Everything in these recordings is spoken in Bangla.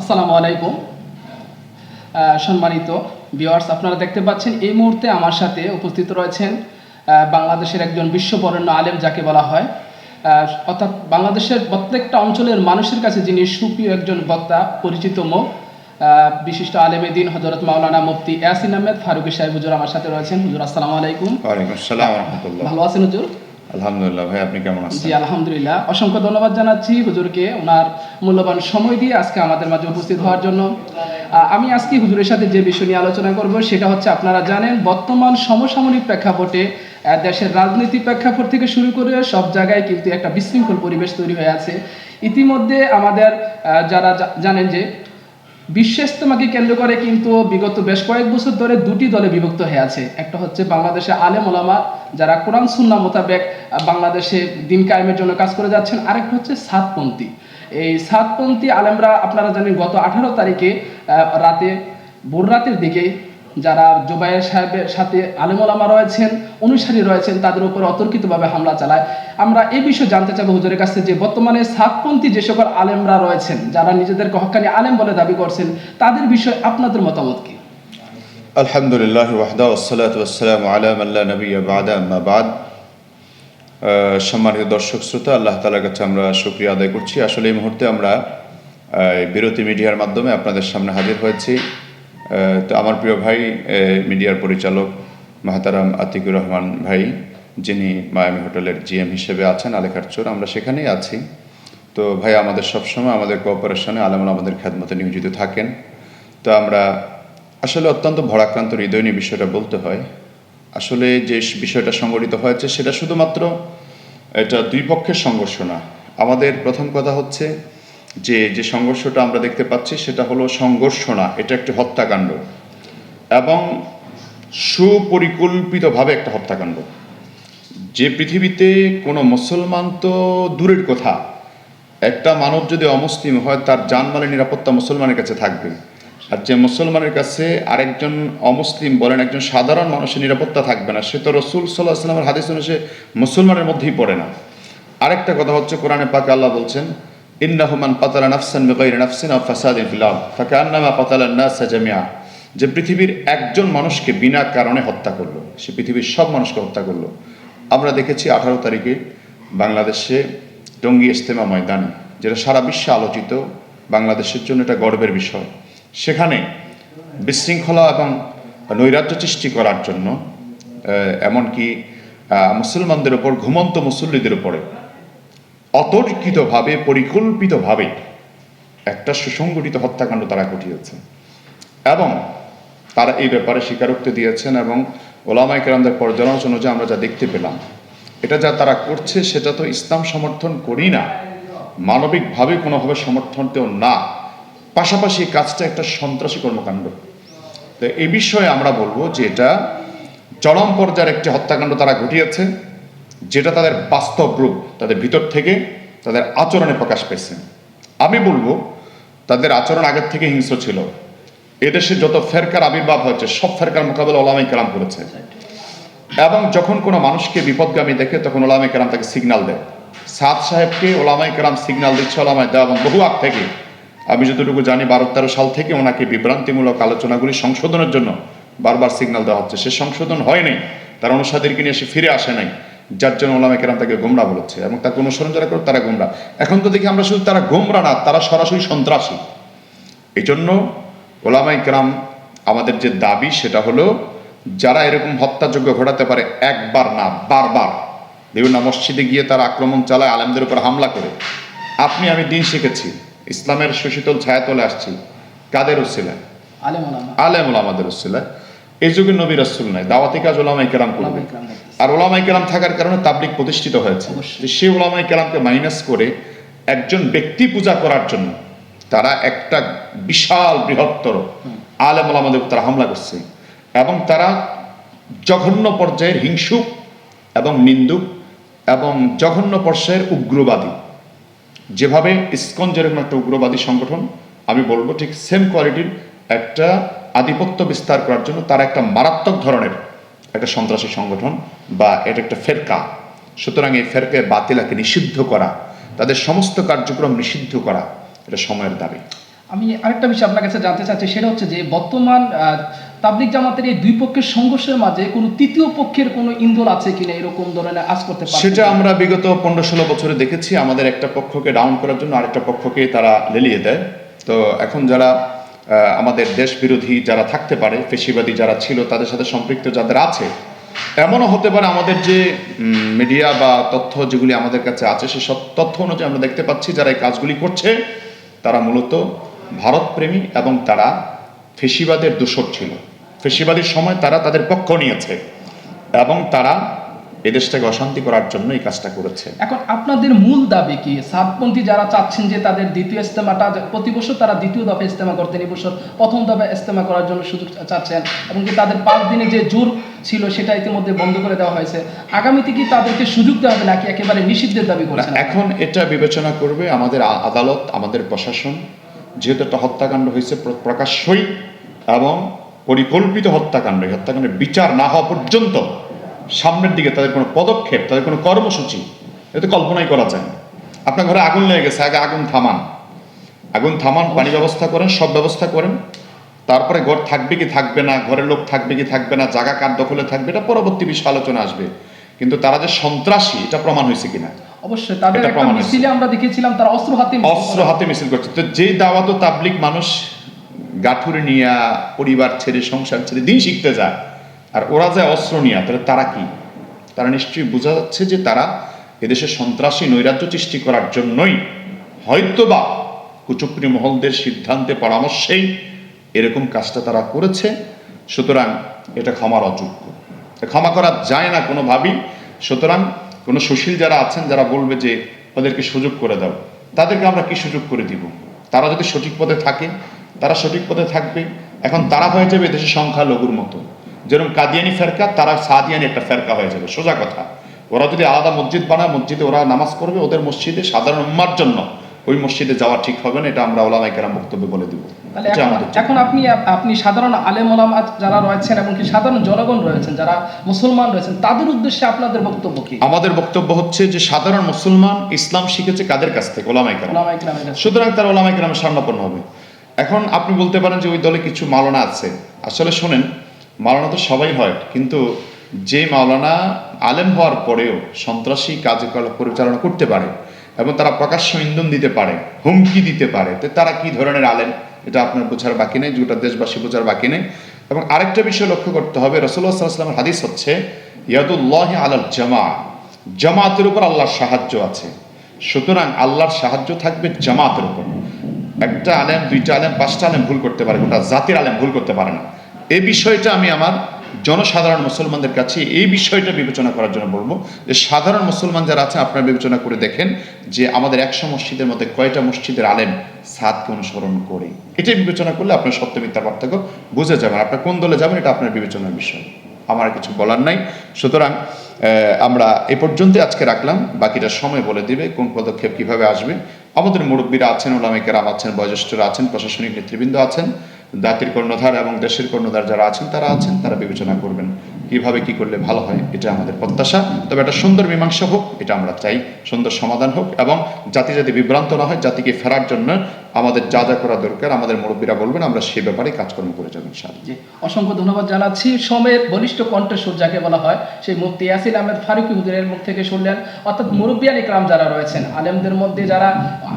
আসসালামু আলাইকুম। সম্মানিত ভিউয়ার্স আপনারা দেখতে পাচ্ছেন এই মুহূর্তে আমার সাথে উপস্থিত রয়েছেন বাংলাদেশের একজন বিশ্ববরেণ্য আলেম যাকে বলা হয়। অর্থাৎ বাংলাদেশের প্রত্যেকটা অঞ্চলের মানুষের কাছে যিনি সুপ্রিয় একজন বক্তা পরিচিত মুখ আহ, বিশিষ্ট আলেম দিন হজরত মাওলানা মুফতি ইয়াসিন আহমেদ ফারুকি সাহেব হুজুর আমার সাথে রয়েছেন। হুজুর আসসালামু আলাইকুম। ভালো আছেন হুজুর? আলহামদুলিল্লাহ, ভাই, আপনি কেমন আছেন? জি, আলহামদুলিল্লাহ। অসংখ্য ধন্যবাদ জানাচ্ছি হুজুরকে। ওনার মূল্যবান সময় দিয়ে আজকে আমাদের মাঝে উপস্থিত হওয়ার জন্য। আমি আজকে হুজুরের সাথে যে বিষয় নিয়ে আলোচনা করব, সেটা হচ্ছে আপনারা জানেন, বর্তমান সমসাময়িক প্রেক্ষাপটে দেশের রাজনীতি প্রেক্ষাপট থেকে শুরু করে সব জায়গায় কিন্তু একটা বিশৃঙ্খল পরিবেশ তৈরি হয়ে আছে। ইতিমধ্যে আমাদের যারা জানেন যে বিশ্ব ইস্তেমাকে কেন্দ্র করে কিন্তু বিগত বেশ কয়েক বছর ধরে দুটি দলে বিভক্ত হয়ে আছে। একটা হচ্ছে বাংলাদেশে আলেম ওলামা যারা কোরআন সুন্না মোতাবেক বাংলাদেশে দিন কায়েমের জন্য কাজ করে যাচ্ছেন, আরেকটা হচ্ছে সাতপন্থী। এই সাতপন্থী আলেমরা আপনারা জানেন গত আঠারো তারিখে রাতে, ভোর রাতের দিকে যারা জুবাইর সাহেবের সাথে আলেম ওলামা রয়েছেন, অনুসারী রয়েছেন, তাদের উপর অতর্কিতভাবে হামলা চালায়। আমরা এই বিষয়ে জানতে চাবো হুজুরের কাছে যে বর্তমানে সাতপন্থী যে সকল আলেমরা রয়েছেন, যারা নিজেদেরকে হক্কানি আলেম বলে দাবি করছেন, তাদের বিষয়ে আপনাদের মতামত কি? আলহামদুলিল্লাহ ওয়াহদা ওসালাত ওয়াসালাম আলা মাল্লা নবী বাদ সম্মানিত দর্শক শ্রোতা, আল্লাহ তালার কাছে আমরা শুক্রিয়া আদায় করছি। আসলে এই মুহূর্তে আমরা বিরতি মিডিয়ার মাধ্যমে আপনাদের সামনে হাজির হয়েছি। তো আমার প্রিয় ভাই মিডিয়ার পরিচালক মাহাতারাম আতিকুর রহমান ভাই, যিনি মায়ামি হোটেলের জিএম হিসেবে আছেন, আলেখার চোর, আমরা সেখানেই আছি। তো ভাই, আমাদের সবসময় আমাদের কোঅপারেশনে আলমন আমাদের খ্যাতমতে নিয়োজিত থাকেন। তো আমরা আসলে অত্যন্ত ভরাক্রান্ত হৃদয় নিয়ে বিষয়টা বলতে হয়। আসলে যে বিষয়টা সংগঠিত হয়েছে, সেটা শুধুমাত্র এটা দুই পক্ষের সংঘর্ষ না। আমাদের প্রথম কথা হচ্ছে যে যে সংঘর্ষটা আমরা দেখতে পাচ্ছি সেটা হলো সংঘর্ষ না এটা একটি হত্যাকাণ্ড এবং সুপরিকল্পিতভাবে একটা হত্যাকাণ্ড। যে পৃথিবীতে কোনো মুসলমান তো দূরের কথা, একটা মানব যদি অমুসলিম হয় তার জানমালের নিরাপত্তা মুসলমানের কাছে থাকবে। আর যে মুসলমানের কাছে আরেকজন অমুসলিম বলেন, একজন সাধারণ মানুষের নিরাপত্তা থাকবে না, সে তো রসুল সাল্লাহ আসলামের হাদিস মুসলমানের মধ্যেই পড়ে না। আরেকটা কথা হচ্ছে কোরআনে পাকে আল্লাহ বলছেন ইন্নাহুমান পাতালা নাফসান বেগাইর নাফসিন আও ফাসাদিন ফিল আরদ ফাকান্নামা পাতালা নাস জামিয়া যে পৃথিবীর একজন মানুষকে বিনা কারণে হত্যা করল, সে পৃথিবীর সব মানুষকে হত্যা করল। আমরা দেখেছি আঠারো তারিখে বাংলাদেশে টঙ্গী ইস্তেমা ময়দানে, যেটা সারা বিশ্বে আলোচিত, বাংলাদেশের জন্য এটা গর্বের বিষয়। সেখানে বিশৃঙ্খলা এবং নৈরাজ্য সৃষ্টি করার জন্য এমনকি মুসলমানদের ওপর, ঘুমন্ত মুসল্লিদের উপরে অতর্কিতভাবে, পরিকল্পিতভাবে একটা সুসংগঠিত হত্যাকাণ্ড তারা ঘটিয়েছে। এবং তারা এই ব্যাপারে স্বীকারোক্তি দিয়েছেন এবং ওলামাইকেরামদের পর্যালোচনা যে আমরা যা দেখতে পেলাম, এটা যা তারা করছে সেটা তো ইসলাম সমর্থন করি না। মানবিকভাবে কোনোভাবে সমর্থন সমর্থনতেও না। পাশাপাশি কাজটা একটা সন্ত্রাসী কর্মকাণ্ড। তো এই বিষয়ে আমরা বলব যে এটা চরম পর্যায়ের একটি হত্যাকাণ্ড তারা ঘটিয়েছে। যেটা তাদের বাস্তব রূপ, তাদের ভিতর থেকে তাদের আচরণে প্রকাশ পেয়েছে। আমি বলব, তাদের আচরণ আগের থেকে হিংস্র ছিল। এদেশে যত ফেরকার আবির্ভাব হয়েছে, সব ফেরকার মোকাবেলা ওলামাই কালাম করেছে। এবং যখন কোনো মানুষকে বিপদগামী দেখে, তখন ওলামাই কালাম তাকে সিগনাল দেয়। সাদ সাহেবকে ওলামাই কালাম সিগন্যাল দিচ্ছে, ওলামাই দেওয়া এবং বহু আগ থেকে। আমি যতটুকু জানি, বারো তেরো সাল থেকে ওনাকে বিভ্রান্তিমূলক আলোচনাগুলি সংশোধনের জন্য বারবার সিগন্যাল দেওয়া হচ্ছে। সে সংশোধন হয়নি তার অনুসারীদেরকে নিয়ে সে ফিরে আসে নাই। যার জন্য ওলামা কেরাম তাকে গোমরা বলেছে এবং তাকে অনুসরণ যারা করে তারা গোমরা। এখন তো দেখি আমরা শুধু তারা গোমরা না তারা সরাসরি সন্ত্রাসী। এই জন্য ওলামাই কেরাম আমাদের যে দাবি সেটা হলো যারা এরকম হত্যাযোগ্য ঘটাতে পারে একবার না বারবার। বিভিন্ন মসজিদে গিয়ে তারা আক্রমণ চালায় আলেমদের উপর হামলা করে। আপনি আমি দিন শিখেছি ইসলামের সুশীতল ছায়াতলে আসছি। কাদের উসিলায়? আলেম ওলামা। আলেম ওলামাদের উসিলায়। এই যুগে নবী রাসুল নাই দাওয়াতি কাজ ওলামাই কেরাম করবে। আর ওলামাই কেরাম থাকার কারণে তাবলিক প্রতিষ্ঠিত হয়েছে। সেই ওলামাই কেরামকে মাইনাস করে একজন ব্যক্তি পূজা করার জন্য তারা একটা বিশাল বৃহত্তর আলেম ওলামাদের উপর তারা হামলা করছে। এবং তারা জঘন্য পর্যায়ের হিংসুক এবং নিন্দুক এবং জঘন্য পর্যায়ের উগ্রবাদী। যেভাবে ইসকন যেরকম একটা উগ্রবাদী সংগঠন আমি বলব ঠিক সেম কোয়ালিটির একটা আধিপত্য বিস্তার করার জন্য তারা একটা মারাত্মক ধরনের একটা সন্ত্রাসী সংগঠন বা এটা একটা ফেরকা। সুতরাং এই ফেরকে বাতিলাকে নিষিদ্ধ করা তাদের সমস্ত কার্যক্রম নিষিদ্ধ করা এটা সময়ের দাবি। আমি আরেকটা বিষয় আপনার কাছে জানতে চাচ্ছি সেটা হচ্ছে যে বর্তমান আহ, তাবলিগ জামাতের এই দুই পক্ষের সংঘর্ষের মাঝে কোনো তৃতীয় পক্ষের কোনো ইন্ধন আছে কিনা এরকম ধরনের আজ করতে পারে সেটা আমরা বিগত পনেরো ষোলো বছরে দেখেছি। আমাদের একটা পক্ষকে ডাউন করার জন্য আরেকটা পক্ষকে তারা লেলিয়ে দেয়। তো এখন যারা আমাদের দেশবিরোধী যারা থাকতে পারে, ফেসিবাদী যারা ছিল, তাদের সাথে সম্পৃক্ত যাদের আছে, এমনও হতে পারে আমাদের যে মিডিয়া বা তথ্য যেগুলি আমাদের কাছে আছে, সেসব তথ্য অনুযায়ী আমরা দেখতে পাচ্ছি যারা এই কাজগুলি করছে, তারা মূলত ভারতপ্রেমী এবং তারা ফেসিবাদের দূষক ছিল। ফেসিবাদের সময় তারা তাদের পক্ষ নিয়েছে এবং তারা এদেশটাকে অশান্তি করার জন্য এই কাজটা করেছে। এখন আপনাদের মূল দাবি কি? সাতপন্থী যারা চাচ্ছেন যে তাদের দ্বিতীয় ইস্তেমাটা প্রতি বছর তারা দ্বিতীয় দফা ইস্তেমা করতেন এই বছর প্রথম দফা ইস্তেমা করার জন্য সুযোগ চাচ্ছেন এবং কি তাদের পাঁচ দিনে যে জোর ছিল সেটা ইতিমধ্যে বন্ধ করে দেওয়া হয়েছে। আগামীতে কি তাদেরকে সুযোগ দেওয়া হবে নাকি একেবারে নিষিদ্ধের দাবি করছেন? এখন এটা বিবেচনা করবে আমাদের আদালত আমাদের প্রশাসন যেহেতু একটা হত্যাকাণ্ড হয়েছে প্র- প্রকাশ্যই এবং পরিকল্পিত হত্যাকাণ্ড হত্যাকাণ্ডের বিচার না হওয়া পর্যন্ত সামনের দিকে তাদের কোনো পদক্ষেপ তাদের কোনো কর্মসূচি এটা কল্পনাই করা যায় না। আপনার ঘরে আগুন লেগে গেছে আগে আগুন থামান। আগুন থামান পানি ব্যবস্থা করেন সব ব্যবস্থা করেন। তারপরে ঘর থাকবে কি থাকবে না ঘরের লোক থাকবে কি থাকবে না জায়গা কার দখলে থাকবে এটা পরবর্তী বিষয় আলোচনা আসবে। কিন্তু তারা যে সন্ত্রাসী এটা প্রমাণ হয়েছে কিনা? অবশ্যই তাদের একটা মিছিলে আমরা দেখেছিলাম তারা অস্ত্র হাতে অস্ত্র হাতে মিছিল করছে। তো যেই দাওয়াত তাবলিক মানুষ গাঠুরে নিয়া পরিবার ছেড়ে সংসার ছেড়ে দিন শিখতে যায় আর ওরা যায় অস্ত্র নিয়ে, তাহলে তারা কি? তারা নিশ্চয়ই বোঝা যাচ্ছে যে তারা এদেশে সন্ত্রাসী নৈরাজ্য সৃষ্টি করার জন্যই হয়তোবা কুচুকরি মহলদের সিদ্ধান্তে পরামর্শেই এরকম কাজটা তারা করেছে। সুতরাং এটা ক্ষমার অযোগ্য। ক্ষমা করা যায় না কোনোভাবেই। সুতরাং কোনো সুশীল যারা আছেন, যারা বলবে যে ওদেরকে সুযোগ করে দাও, তাদেরকে আমরা কি সুযোগ করে দিব? তারা যদি সঠিক পথে থাকে, তারা সঠিক পথে থাকবে। এখন তারা হয়ে যাবে দেশের সংখ্যা লঘুর মতো। যেরকম কাদিয়ানি ফেরকা তারা সাদিয়ানি একটা ফেরকা হয়ে যাবে। সোজা কথা। ওরা যদি আলাদা মসজিদ বানায় মসজিদে ওরা নামাজ করবে ওদের মসজিদে সাধারণ উম্মার জন্য ওই মসজিদে যাওয়া ঠিক হবে না এটা আমরা ওলামাই কেরাম বক্তব্য বলে দিব। এখন- আপনি আপনি সাধারণ আলেম ওলামা যারা রয়েছেন এবং কি সাধারণ জনগণ রয়েছেন যারা মুসলমান রয়েছেন তাদের উদ্দেশ্যে আপনাদের বক্তব্য কি? আমাদের বক্তব্য হচ্ছে যে সাধারণ মুসলমান ইসলাম শিখেছে কাদের কাছ থেকে? ওলামাই কেরাম। সুতরাং তার ওলামাই কেরামের স্বর্ণাপন্ন হবে। এখন আপনি বলতে পারেন যে ওই দলে কিছু মাওলানা আছে। আসলে শোনেন মাওলানা তো সবাই হয়, কিন্তু যে মাওলানা আলেম হওয়ার পরেও সন্ত্রাসী কার্যকলাপ পরিচালনা করতে পারে এবং তারা প্রকাশ্য ইন্ধন দিতে পারে, হুমকি দিতে পারে, তো তারা কি ধরনের আলেম? এটা আপনার বোঝার বাকি নেই, গোটা দেশবাসী বোঝার বাকি নেই। এবং আরেকটা বিষয় লক্ষ্য করতে হবে রসুল্লাহ সাল্লামের হাদিস হচ্ছে, ইয়াদুল্লাহ আলাল জামা, জামাতের উপর আল্লাহর সাহায্য আছে। সুতরাং আল্লাহর সাহায্য থাকবে জামাতের উপর। একটা আলেম, দুইটা আলেম, পাঁচটা আলেম ভুল করতে পারে, গোটা জাতির আলেম ভুল করতে পারে না। এই বিষয়টা আমি আমার জনসাধারণ মুসলমানদের কাছে এই বিষয়টা বিবেচনা করার জন্য বলব যে সাধারণ মুসলমান যারা আছেন আপনারা বিবেচনা করে দেখেন যে আমাদের একশো মসজিদের মধ্যে কয়টা মসজিদের আলেম সাদকে অনুসরণ করে। এটাই বিবেচনা করলে আপনার সত্য মিথ্যার পার্থক্য বুঝে যাবেন। আপনার কোন দলে যাবেন এটা আপনার বিবেচনার বিষয়। আমার কিছু বলার নাই। সুতরাং আমরা এ পর্যন্তই আজকে রাখলাম। বাকিটা সময় বলে দিবে কোন পদক্ষেপ কীভাবে আসবে। আমাদের মুরব্বীরা আছেন ওলামিকেরাম আছেন, বয়োজ্যেষ্ঠরা আছেন, প্রশাসনিক নেতৃবৃন্দ আছেন। জাতির কর্ণধার এবং দেশের কর্ণধার যারা আছেন, তারা আছেন, তারা বিবেচনা করবেন কীভাবে কি করলে ভালো হয়, এটা আমাদের প্রত্যাশা। তবে একটা সুন্দর মীমাংসা হোক, এটা আমরা চাই। সুন্দর সমাধান হোক এবং জাতি যাতে বিভ্রান্ত না হয়, জাতিকে ফেরার জন্য আমাদের যা যা করা দরকার, আমাদের মুরব্বীরা বলবেন, আমরা সে ব্যাপারে কাজকর্ম করে যাব জি, অসংখ্য ধন্যবাদ জানাচ্ছি। সময়ের বলিষ্ঠ কণ্ঠস্বর যাকে বলা হয়, সেই মুফতি ইয়াসির আহমেদ ফারুকি হুজুরের মুখ থেকে শুনলেন। অর্থাৎ মুরব্বিয়ান ইকরাম যারা রয়েছেন, আলেমদের মধ্যে যারা,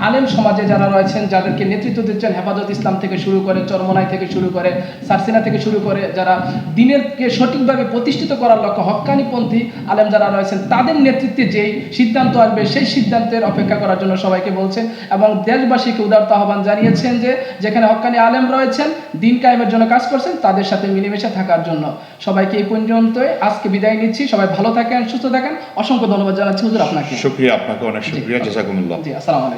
আলেম সমাজে যারা রয়েছেন, যাদেরকে নেতৃত্ব দিচ্ছেন হেফাজত ইসলাম থেকে শুরু করে চরমনাই থেকে শুরু করে সারসিনা থেকে শুরু করে যারা দিনেরকে সঠিকভাবে প্রতিষ্ঠিত করার লক্ষ্য হক্কানিপন্থী আলেম যারা রয়েছেন তাদের নেতৃত্বে যেই সিদ্ধান্ত আসবে সেই সিদ্ধান্তের অপেক্ষা করার জন্য সবাইকে বলছেন এবং দেশবাসীকে উদারত আহ্বান জানিয়েছেন যে যেখানে হক্কানি আলেম রয়েছেন দিন কায়েমের জন্য কাজ করছেন তাদের সাথে মিলেমিশে থাকার জন্য। সবাইকে এই পর্যন্ত আজকে বিদায় নিচ্ছি সবাই ভালো থাকেন সুস্থ থাকেন। অসংখ্য ধন্যবাদ জানাচ্ছি হুজুর আপনাকে। শুক্রিয়া আপনাকে অনেক শুক্রিয়া জি আসসালামু আলাইকুম।